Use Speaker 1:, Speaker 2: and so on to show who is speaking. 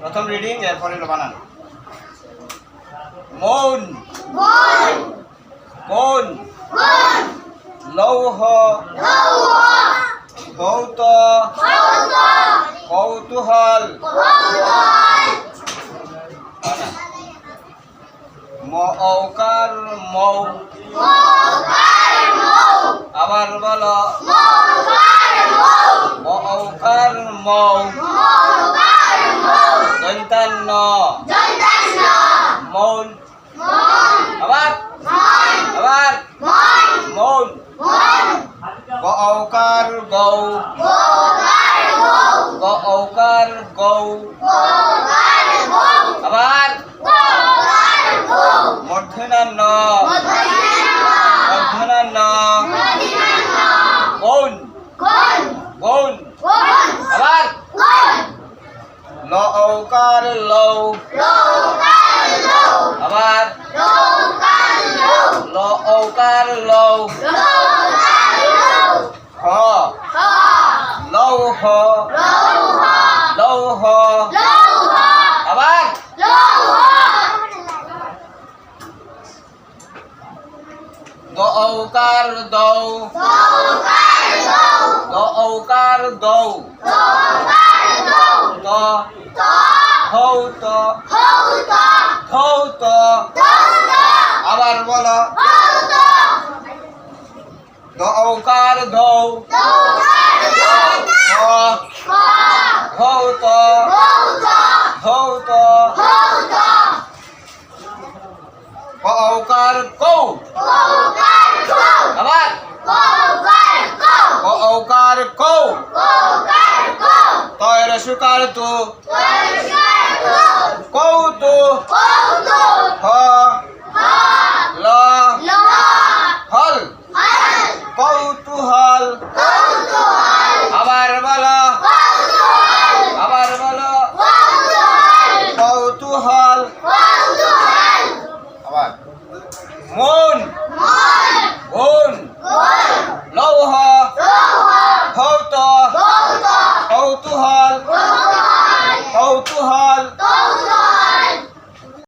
Speaker 1: প্রথম রিডিং এরপরে বানান। মৌন।
Speaker 2: বন
Speaker 1: লৌহ। কৌত
Speaker 2: কৌত
Speaker 1: কৌতূহল। মৌকার মৌ আবার বলো।
Speaker 2: মৌকার মৌ।
Speaker 1: মৌ দন্তান্ন
Speaker 2: জন্তান্ন
Speaker 1: মৌন।
Speaker 2: মন।
Speaker 1: আবার।
Speaker 2: মন।
Speaker 1: আবার।
Speaker 2: মন।
Speaker 1: মৌন।
Speaker 2: মন।
Speaker 1: গৌকার গৌ
Speaker 2: মৌকার মৌ
Speaker 1: গৌকার গৌ
Speaker 2: মৌকার মৌ
Speaker 1: আবার
Speaker 2: মৌকার মৌ
Speaker 1: মধ্যনান্ন
Speaker 2: মধুরান্ন
Speaker 1: মধ্যনান্ন
Speaker 2: মধুরান্ন
Speaker 1: গৌন
Speaker 2: কোন
Speaker 1: গৌন
Speaker 2: কোন
Speaker 1: আবার
Speaker 2: কোন
Speaker 1: লৌকার লৌ
Speaker 2: লৌকার লৌ
Speaker 1: আবার
Speaker 2: লৌকার লৌ
Speaker 1: লৌকার লৌ
Speaker 2: লৌকার লৌ
Speaker 1: হ
Speaker 2: হ
Speaker 1: লৌহ
Speaker 2: লৌহ
Speaker 1: লৌহ
Speaker 2: লৌহ
Speaker 1: আবার
Speaker 2: লৌহ
Speaker 1: দৌকার দৌ
Speaker 2: লৌকার লৌ
Speaker 1: দৌকার দৌ
Speaker 2: লৌকার লৌ
Speaker 1: ত
Speaker 2: ত
Speaker 1: হৌত
Speaker 2: হৌত
Speaker 1: হৌত
Speaker 2: হৌত
Speaker 1: আবার বলো।
Speaker 2: লৌ
Speaker 1: হ
Speaker 2: খ
Speaker 1: হৌত
Speaker 2: হৌত
Speaker 1: হৌত
Speaker 2: হৌত
Speaker 1: কৌকার কৌ
Speaker 2: কৌকার কৌ।
Speaker 1: আবার।
Speaker 2: কৌতু হ
Speaker 1: ল হল
Speaker 2: কৌতূহল। আবার
Speaker 1: বলো। আবার বলো।
Speaker 2: কৌতূহল আবার
Speaker 1: মন।
Speaker 2: মন।